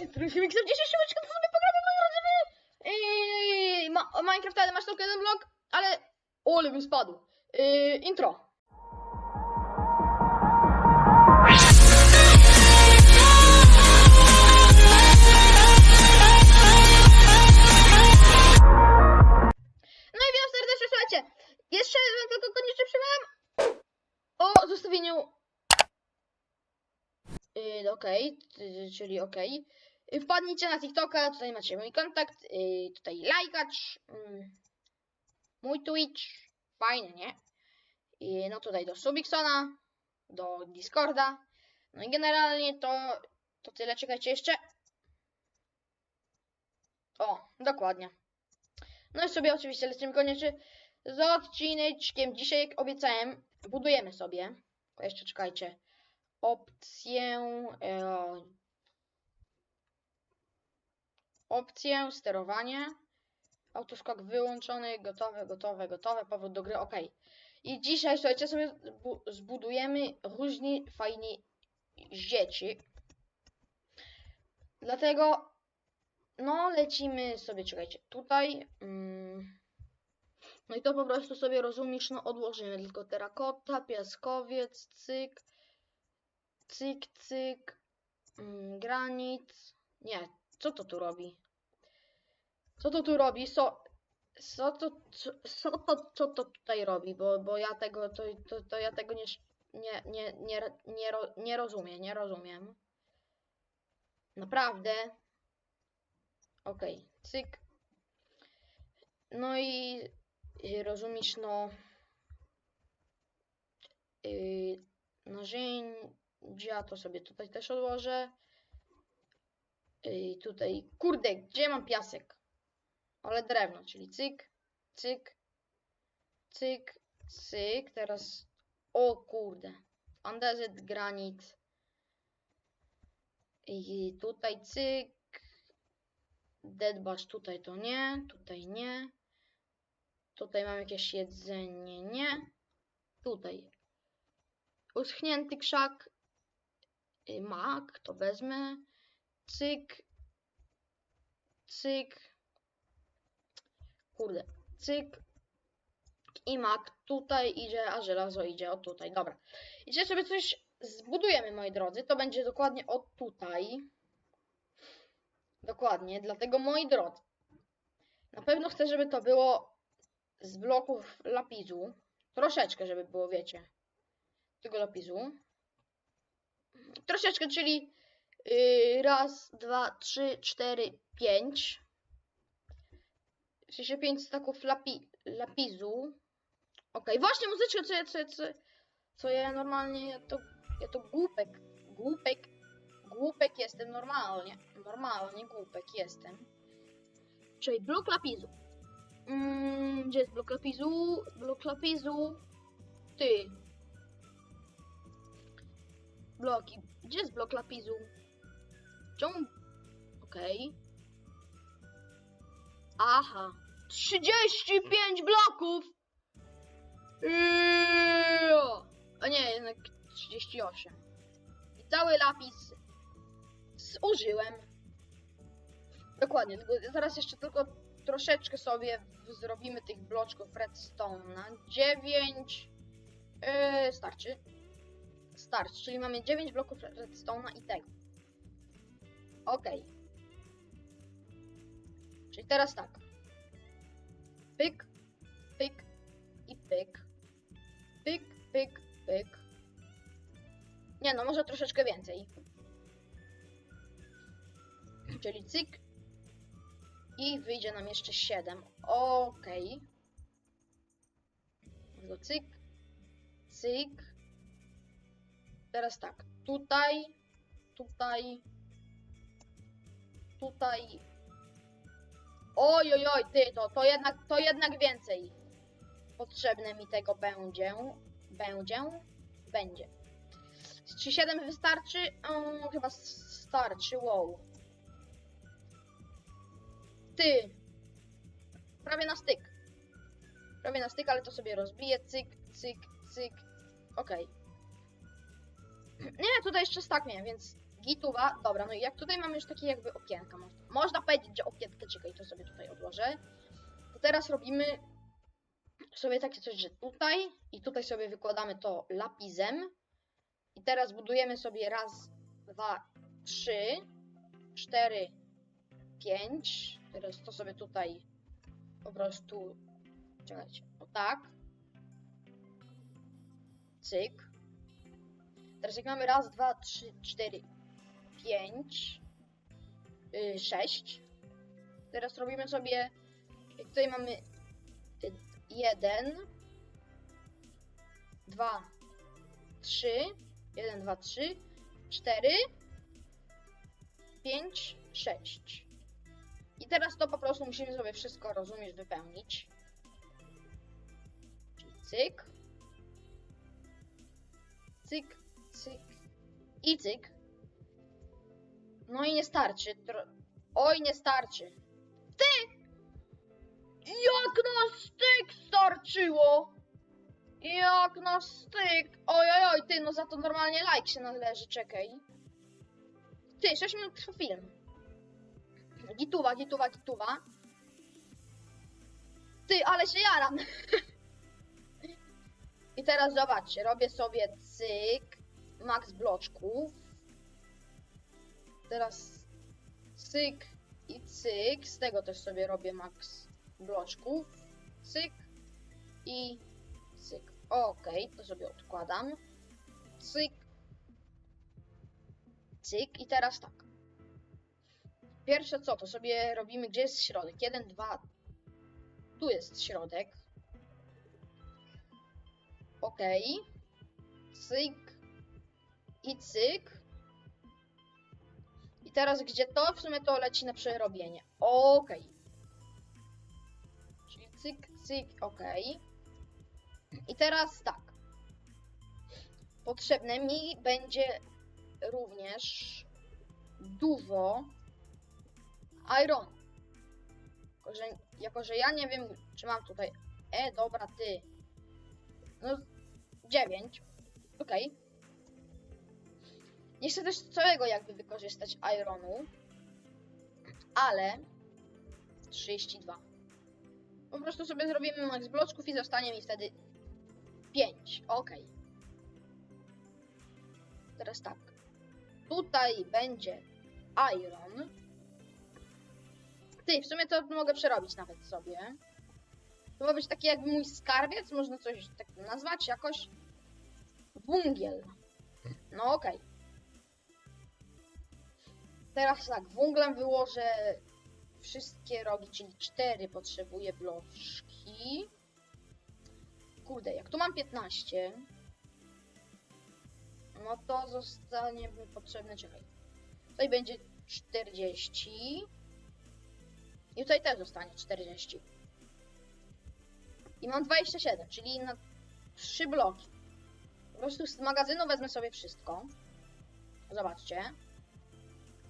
Cześć, Trusimiksem, w dzisiejszym odcinku sobie pogramy moi yy, ma Minecraft, ale masz tylko jeden blok, ale... O, ale bym spadł. Yy, intro. No i witam serdecznie, słuchajcie. Jeszcze tylko koniecznie przypomnę o zostawieniu Yy, okej, y, czyli okej. Y, Wpadnijcie na TikToka, tutaj macie mój kontakt, yy, tutaj lajkacz, mm, mój Twitch, fajnie, nie? I no tutaj do Subiksona, do Discorda. No i generalnie to, to tyle, czekajcie jeszcze. O, dokładnie. No i sobie oczywiście lecimy koniecznie z odcineczkiem. Dzisiaj, jak obiecałem, budujemy sobie. Jeszcze czekajcie opcję e, opcję sterowanie. Autoskok wyłączony gotowe gotowe gotowe powrót do gry ok i dzisiaj słuchajcie sobie zbu- zbudujemy różni fajni dzieci dlatego no lecimy sobie czekajcie tutaj mm, no i to po prostu sobie rozumiesz no odłożymy tylko terakota piaskowiec cyk cyk, cyk, mm, granit. Nie, co to tu robi? Co to tu robi? So, co to, co, co to, co to tutaj robi? Bo, bo ja tego, to, to, to ja tego nie, nie, nie, nie, nie, nie rozumiem, nie rozumiem. Naprawdę. Okej, cyk. No i rozumiesz, no. Yy, narzędzia to sobie tutaj też odłożę. I tutaj, kurde, gdzie mam piasek? Ale drewno, czyli cyk, cyk, cyk, cyk. Teraz, o kurde, andezyt, granit. I tutaj cyk, deadbash tutaj to nie, tutaj nie. Tutaj mam jakieś jedzenie, nie. Tutaj uschnięty krzak, y, mak, to wezmę, cyk, cyk, kurde, cyk i mak, tutaj idzie, a żelazo idzie o tutaj, dobra. I dzisiaj sobie coś zbudujemy, moi drodzy, to będzie dokładnie o tutaj, dokładnie, dlatego, moi drodzy, na pewno chcę, żeby to było z bloków lapisu, troszeczkę, żeby było, wiecie, tego lapisu. Troszeczkę, czyli yy, raz, dwa, trzy, cztery, pięć. W sensie pięć staków lapi, lapisu. Okej, właśnie muzyczka, co ja, co, co, co ja normalnie, ja to, ja to głupek, głupek, głupek jestem normalnie, normalnie głupek jestem. Czyli blok lapisu. Mm, gdzie jest blok lapisu? Blok lapisu. Ty, bloki. Gdzie jest blok lapisu? Czemu? Okej. Aha. 35 bloków! Eee! A nie, jednak 38. I cały lapis zużyłem. Dokładnie, zaraz jeszcze tylko troszeczkę sobie zrobimy tych bloczków redstone'a. 9 yy, starczy starczy, czyli mamy 9 bloków redstone'a i tego. Ok. Czyli teraz tak. Pyk, pyk i pyk. Pyk, pyk, pyk. Nie no, może troszeczkę więcej. Czyli cyk. I wyjdzie nam jeszcze 7. Ok. Tylko cyk, cyk. Teraz tak, tutaj, tutaj, tutaj. Oj, oj, oj, ty, to, to, jednak, to jednak więcej. Potrzebne mi tego będzie. Będzie? Będzie. Czy 7 wystarczy? Mm, chyba starczy, wow. Ty. Prawie na styk. Prawie na styk, ale to sobie rozbiję. Cyk, cyk, cyk. Okej. Nie, tutaj jeszcze stak miałem, więc Gituwa, dobra, no i jak tutaj mamy już takie jakby okienka, mo- można powiedzieć, że okienkę, czekaj, to sobie tutaj odłożę. To teraz robimy sobie takie coś, że tutaj i tutaj sobie wykładamy to lapizem. I teraz budujemy sobie raz, dwa, trzy, cztery, pięć. Teraz to sobie tutaj po prostu, czekajcie, o tak. Cyk. Teraz jak mamy raz, dwa, trzy, cztery, pięć, y, sześć. Teraz robimy sobie, tutaj mamy y, jeden, dwa, trzy, jeden, dwa, trzy, cztery, pięć, sześć. I teraz to po prostu musimy sobie wszystko rozumieć, wypełnić. Czyli cyk, cyk, cyk i cyk. No i nie starczy. Oj, nie starczy. Ty! Jak na styk starczyło! Jak na styk! Oj, oj, oj, ty, no za to normalnie like się należy, czekaj. Ty, 6 minut trwa film. Gituwa, gituwa, gituwa. Ty, ale się jaram. I teraz zobaczcie, robię sobie cyk, max bloczków. Teraz cyk i cyk, z tego też sobie robię max bloczków. Cyk i cyk. Okej, to sobie odkładam. Cyk. Cyk i teraz tak. Pierwsze co, to sobie robimy, gdzie jest środek. Jeden, dwa. Tu jest środek. Okej. Cyk. I cyk. I teraz gdzie to? W sumie to leci na przerobienie. Okej. Czyli cyk, cyk, okej. I teraz tak. Potrzebne mi będzie również dużo iron. Jako że, jako, że ja nie wiem, czy mam tutaj. E, dobra, ty. No, 9. Okej. Nie chcę też całego jakby wykorzystać ironu. Ale 32. Po prostu sobie zrobimy max bloczków i zostanie mi wtedy 5. Ok. Teraz tak. Tutaj będzie iron. Ty, w sumie to mogę przerobić nawet sobie. To ma być taki jakby mój skarbiec, można coś tak nazwać jakoś. Wungiel. No okej. Teraz tak, węglem wyłożę wszystkie rogi, czyli 4 potrzebuję bloczki. Kurde, jak tu mam 15, no to zostanie mi potrzebne, czekaj. Tutaj będzie 40. I tutaj też zostanie 40. I mam 27, czyli na 3 bloki. Po prostu z magazynu wezmę sobie wszystko. Zobaczcie.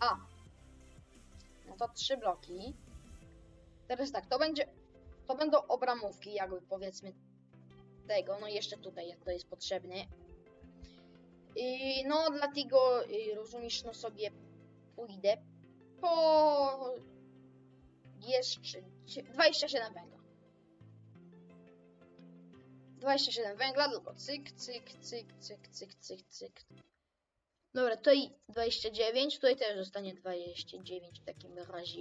A. No to 3 bloki. Teraz tak, to będzie. To będą obramówki, jakby powiedzmy tego. No jeszcze tutaj, to jest potrzebne. I no, dlatego y, rozumiesz, no sobie pójdę po jeszcze dzie- 27 węgla. 27 węgla, tylko cyk, cyk, cyk, cyk, cyk, cyk, cyk. Dobra, tutaj 29, tutaj też zostanie 29 w takim razie.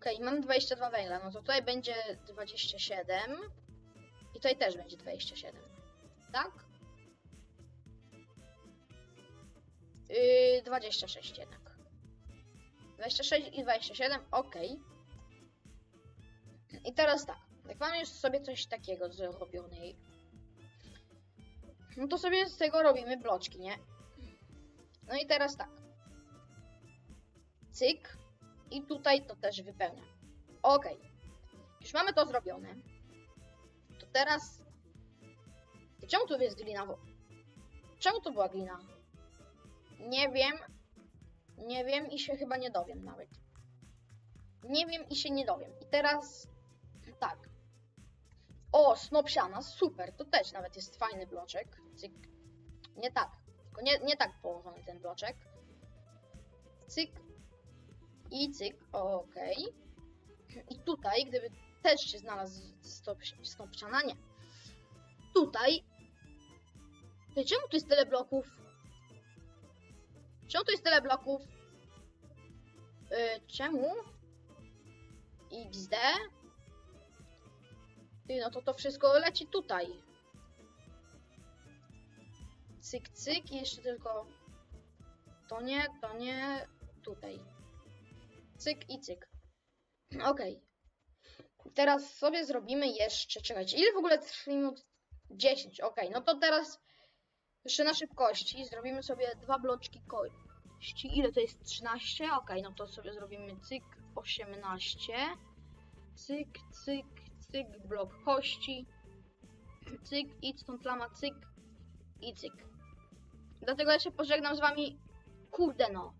Okej, mam 22 węgla, no to tutaj będzie 27 i tutaj też będzie 27. Tak? Yy, 26 jednak. 26 i 27, ok. I teraz tak, jak mamy już sobie coś takiego zrobione, no to sobie z tego robimy bloczki, nie? No i teraz tak. Cyk. I tutaj to też wypełniam. Ok. Już mamy to zrobione. To teraz... Czemu tu jest glina? Czemu to była glina? Nie wiem. Nie wiem i się chyba nie dowiem nawet. Nie wiem i się nie dowiem. I teraz... Tak. O, snopsiana, super. To też nawet jest fajny bloczek. Cyk. Nie tak. Tylko nie, nie tak położony ten bloczek. Cyk. I cyk. Okej. I tutaj, gdyby też się znalazł ściana, nie. Tutaj. Ty, czemu tu jest tyle bloków? Czemu tu jest tyle bloków? Yy, czemu? XD? Ty, no to to wszystko leci tutaj. Cyk, cyk jeszcze tylko to nie, to nie, tutaj. Cyk i cyk. Okej. Teraz sobie zrobimy jeszcze, czekajcie, ile w ogóle trwa minut? 10, okej, no to teraz jeszcze na szybkości zrobimy sobie dwa bloczki kości. Ile to jest? 13? Okej, no to sobie zrobimy cyk 18. Cyk, cyk, cyk, blok kości. Cyk, idź stąd plama, cyk i cyk. Dlatego ja się pożegnam z wami. Kurde no.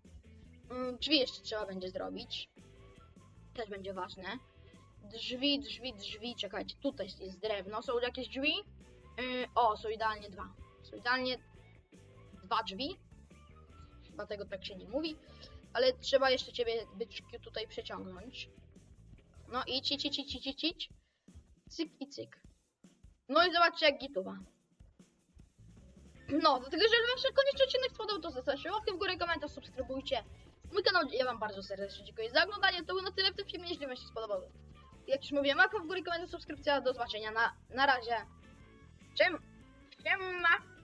Mm, Drzwi jeszcze trzeba będzie zrobić. Też będzie ważne. Drzwi, drzwi, drzwi. Czekajcie, tutaj jest drewno. Są jakieś drzwi? Yy, o, są idealnie dwa. Są idealnie dwa drzwi. Dlatego tak się nie mówi. Ale trzeba jeszcze ciebie byczki tutaj przeciągnąć. No idź, idź, idź, idź, idź, idź, idź. Cyk i cyk. No i zobaczcie jak gituwa. No, dlatego jeżeli wam się koniecznie odcinek spodobał, to zostawcie łapkę w górę, komentarz, subskrybujcie. Mój kanał, ja wam bardzo serdecznie dziękuję za oglądanie, to było na tyle w tym filmie, jeśli wam się spodobał. Jak już mówiłem, łapka w górę, komentarz, subskrypcja, do zobaczenia, na, na razie. Czym? Siema!